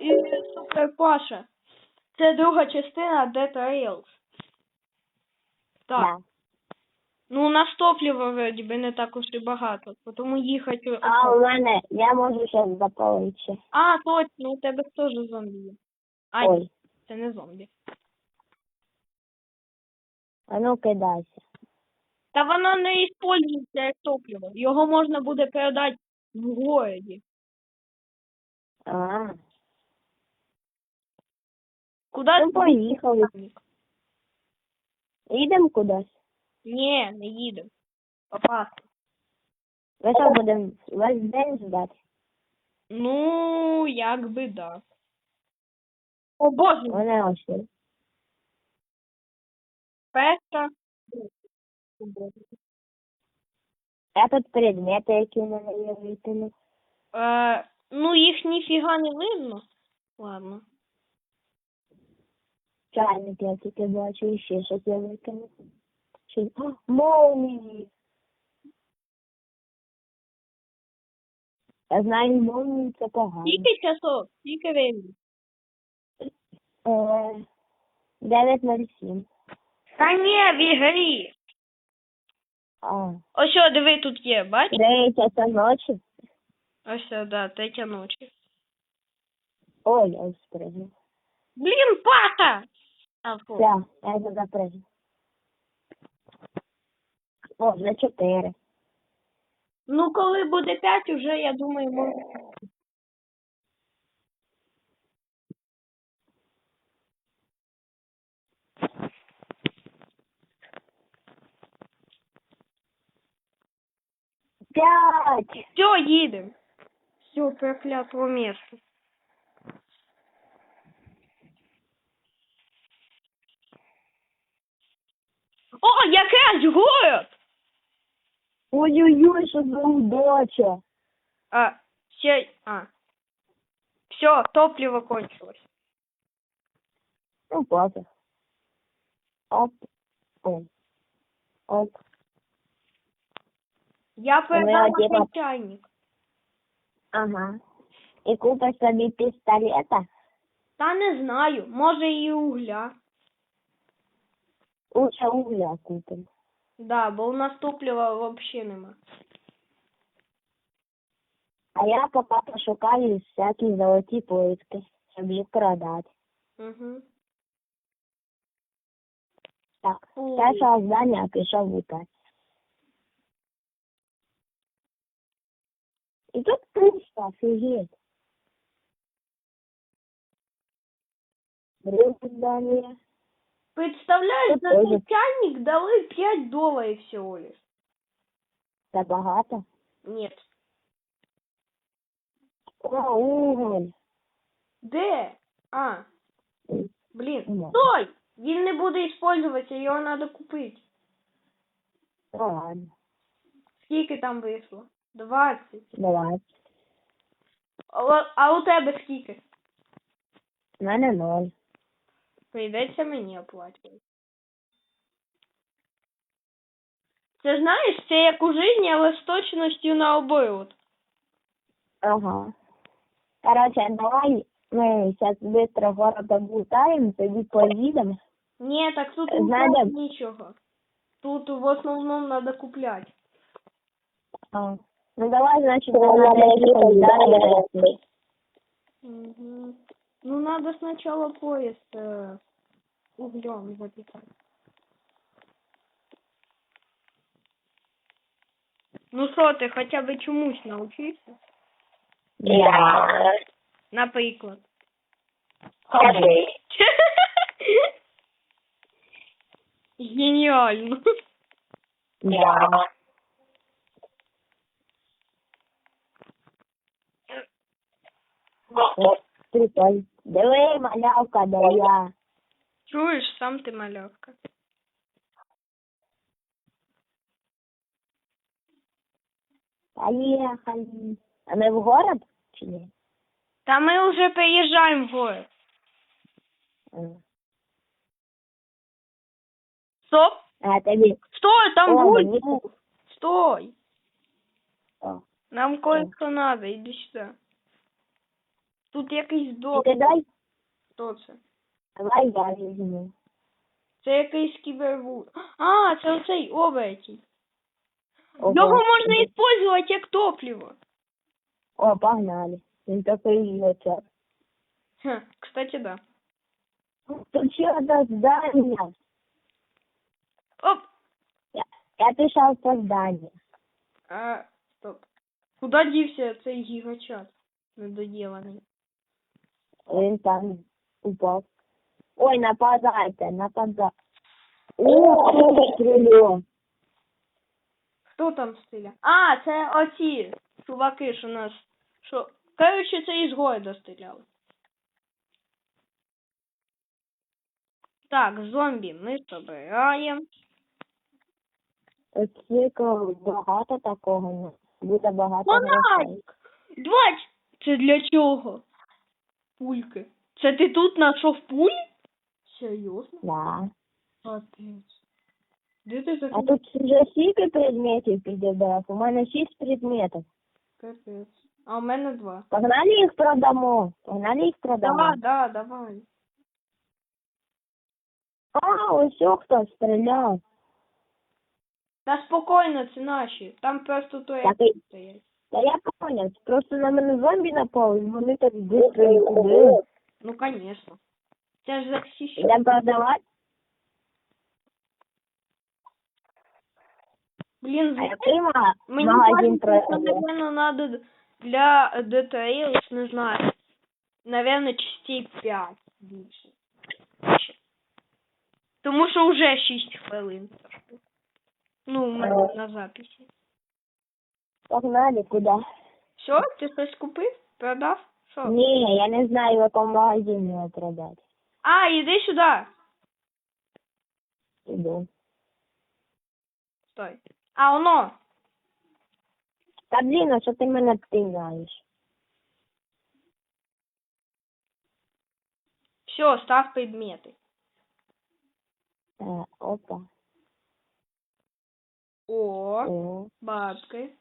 і Супер Паша. Це друга частина Dead Rails. Так. Да. Ну, у нас топлива вроді би не так уж і багато, тому їхати. А у мене, я можу зараз заправити ще. А, точно, у тебе теж зомбі є. А, ні, Ой, це не зомбі. а ну кидайся. Та воно не використовується як топливо. Його можна буде передати в городі. А, Куди ну поїхали. Їдемо кудись. Ні, не їдемо. Попасти. Ми що будемо весь день ждати? Ну, як би да. О боже, Вони ось. є. перша. А тут предмети, які в мене є викинув. Е, ну, їх ніфіга не видно. Ладно. Чайник я тільки бачу, і ще щось я викинув. Чи... А, молнії. Я знаю, молнії це погано. Скільки часов? Скільки времени? Е, 9.07. Та ні, в ігрі. А, Ось що, диви, тут є, бач? 9 часа ночі. Ось, сюди, да, третя ночі. Ой, я спрыгнув. Блін, пата! Все, я туди прыгну. О, вже 4. Ну, коли буде 5, уже, я думаю, можна. П'ять! Все, їдемо. Все, проклятого місця. О, якраз город! Ой-ой-ой, що за удача. А, ще... А. Все, топливо кончилось. Ну, пофіг. Оп. Оп. Оп. Я передам типа- чайник. Ага. І купиш собі пістолета. Та не знаю, може і угля. Лучше угля купимо. Да, бо у нас топлива взагалі нема. А я поки пошукаю всякі золоті плитки, щоб їх продати. Угу. Так, Ой. першого здання пішов випати. І тут пусто, офігеть. Друге здання. Представляєш, Тут за тоже. цей чайник дали 5 доларів всього лиш. Це багато. Ні. О, уголь. Де? А, блін. Ну. Стой! Він не буде використовуватися, його треба купити. Ну, ладно. Скільки там вийшло? 20. Давай. А, а у тебе скільки? У мене ноль. Прийдеться мені оплачувати. Це знаєш, це як у житті, але з точністю наоборот. Ага. Короче, давай ми зараз швидко город облутаємо, тоді поїдемо. Ні, так тут Знайдем. нічого. Тут в основному треба купляти. А. Ну давай, значить, надо якихось здання. Угу. Ну, надо сначала поезд э, углем запихать. Ну що ти, хоча б чомусь навчився? Я. Наприклад. Ходи. Геніально. Я. Прикольно. Диви, малявка, де я. Чуєш, сам ти малявка. Поїхали. А ми в город чи ні? Та ми вже приїжджаємо в город. Стоп! А тобі. Стой, там О, гуль мені був. Стой. О. Нам кое-что надо, иди сюда. Тут якийсь Ти док. кидай, Хто це? давай я візьму. Це якийсь кібервуд. А, це оцей обертій. Ого. Його можна використовувати як топливо. О, погнали. Він такий. Хе, кстати, да. Тут ще одне здання. Оп! Я, я пішов по зданню. А, стоп. Куда дівся цей гігачат? Недоділений. Він там упав. Ой, нападайте, нападайте. О, хто стріляв? Хто там стріляє? А, це оці чуваки, що нас. Що. Короче, це із города стріляли. Так, зомбі ми собираємо. Оскільки багато такого буде багато Фонарик! грошей. Це для чого? Пульки. Це ти тут знайшов пулі? Серйозно? Да. Капець. Де ти А тут вже скільки предметів підібрав? У мене шість предметів. Капець. А у мене два. Погнали їх продамо. Погнали їх продамо. Да, да, давай. А, ось о, хто стріляв. Та спокійно, це наші. Там просто то Так і- стоять. Та я понял, просто на мене зомбі напали, вони так швидко і туди. Ну, конечно. Це ж захищає. Йдемо продавати. Блін, А який ма- мені магазин кажется, наверное, надо для ДТЛ, не знаю, наверное, частей 5 більше. Тому що вже 6 хвилин. Ну, у мене на записі. Погнали, куди? Все, ти щось купив? Продав? Що? Ні, я не знаю, в якому магазині його продати. А, іди сюди. Іду. Стой. А, воно. Та блін, а що ти мене пинаєш? Все, став предмети. Е, опа. О, О. бабки.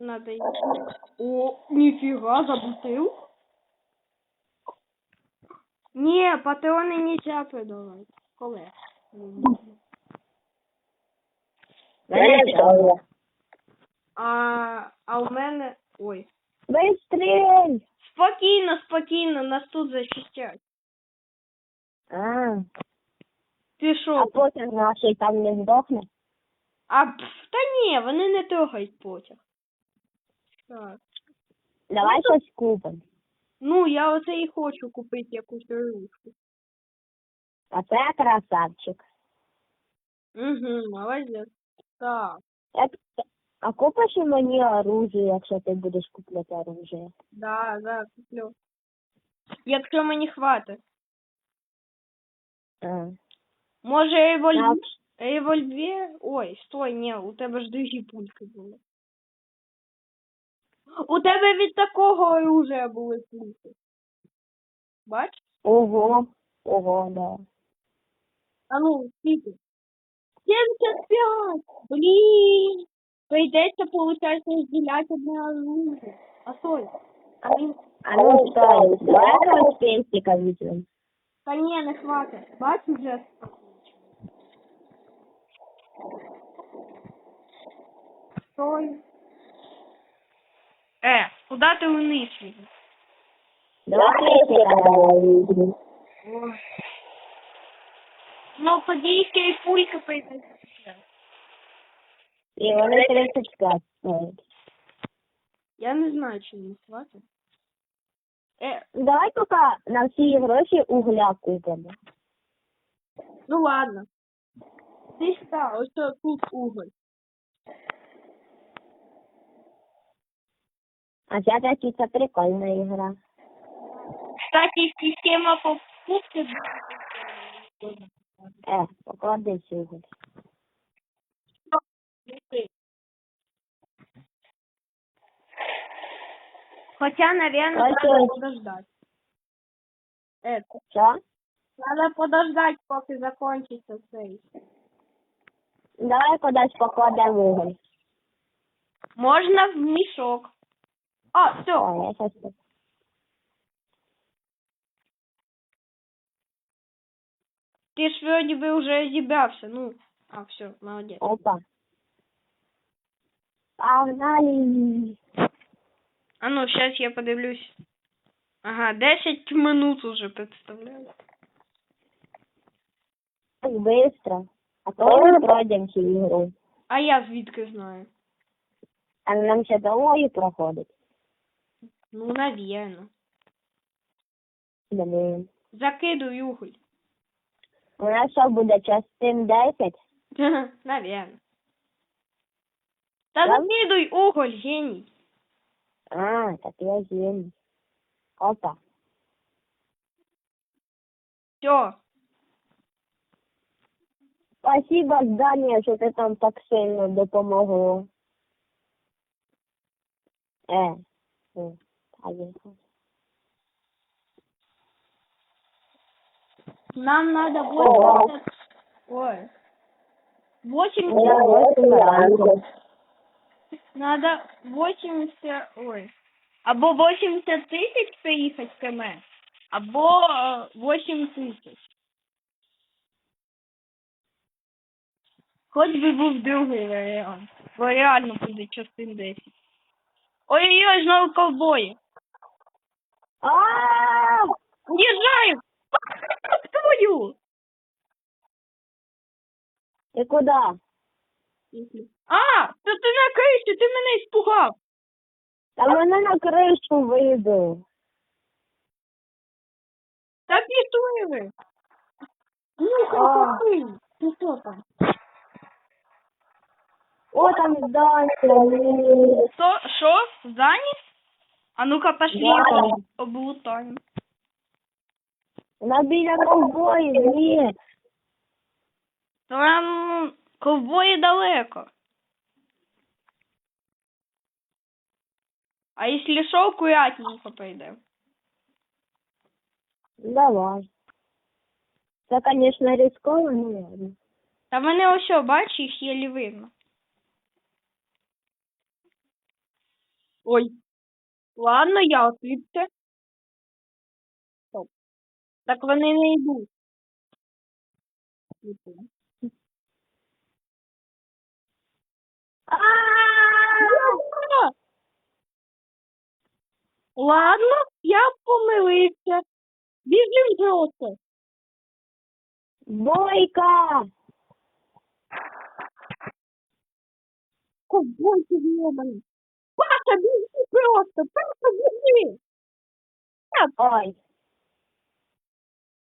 Надо їх. О, ніфіга, забутив. Ні, патрони нельзя продавати. Коли? А, а у мене. Ой. Быстрей! Спокійно, спокійно, нас тут захистять. А, Ти а що? потім нашій там не здохне. А пф, та ні, вони не трогають потяг. Так. Давай щось купимо. Ну, я оце і хочу купити якусь ручку. А це красавчик. Угу, молодець. Так, Як... А купиш і мені оружие, якщо ти будеш купляти оружие? да, да, куплю. Якщо мені хватить. А. Може Так. Револьвер? Ой, стой, ні, у тебе ж другі пульки були. У тебе від такого оружия були пульки. Бач? Ого, ого, да. А ну, скільки? 75! Блін! Прийдеться, виходить, розділяти одне оружие. А стой. А. А ну стой, давай хоч пенсика візьмем. Та ні, не хватить. Бач, вже Стой. Е, куди ти вниз? Давай. Ой. Ну, подійки і пульки прийдеться. І вони 35 стоять. Я не знаю, чи не хватить. Е, Давай поки на всі гроші угля купимо. ну ладно. Ти сюди, ось тут уголь. А ця таки це прикольна ігра. Кстати, система покупки. Е, поклади уголь. Хотя, наверное, надо подождать. Это. Що? Надо подождать, поки закончится цей. Давай кудись покладемо вуголь. Можна в мішок. А, все. О, я щас тут. Ти ж вроді би вже зібрався. Ну, а, все, молодець. Опа. Погнали. А ну, сейчас я подивлюсь. Ага, 10 минут уже представляю. Так быстро. А то ми пройдемо цю ігру. А я звідки знаю? А нам ще довго проходить. Ну, навірно. Блин. Закидуй уголь. У нас що буде частин 10? Навірно. Та закидуй уголь, геній. А, так я з'їм. Опа. Все. Спасибо, Даня, що ти там так сильно допомогло. Е. ну, поїхали. Нам надо. 80... Ой. 80... Я восемь ранку. Надо 80... Ой. Або 80 тисяч приїхати к КМ, або е, 8 тисяч. Хоч би був другий варіант. Бо реально буде частин 10. Ой-ой-ой, знову ковбої. А, Уїжджаю! Твою! Ти куди? А, то ти на криші, ти мене іспугав. Та мене на кришу вибив. Та пішли ви. Ну, хай Ти що там? О, там Даня. Що, що? Здані? А ну-ка пошли Да. облутаємо. Вона біля ковбоїв, ні. Там ковбої далеко. А якщо що, курятненько пойдемо. Давай. Це, звісно, ризиково, ну ладно. Та мене ось, бачиш, їх єлі видно. Ой. Ладно, я отвідся. Стоп. Так вони не йдуть. Ладно, я помилився. Біжим просто. Бойка! Ковбойки з'єбані. Паша, біжи просто, просто біжи. Ой.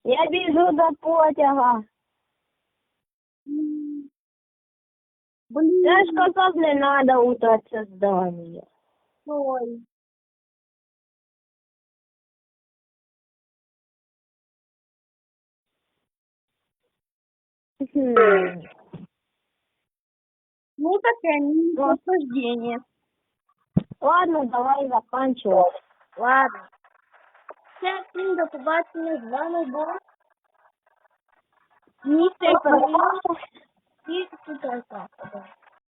Я біжу до потяга. М. Я Блін, ж казав, не треба у це здання. ой. Хм. Ну таке, не Вот. Ладно, давай заканчивай. Ладно. Сейчас всім до побачення. З вами був Містер Калина і Суперка.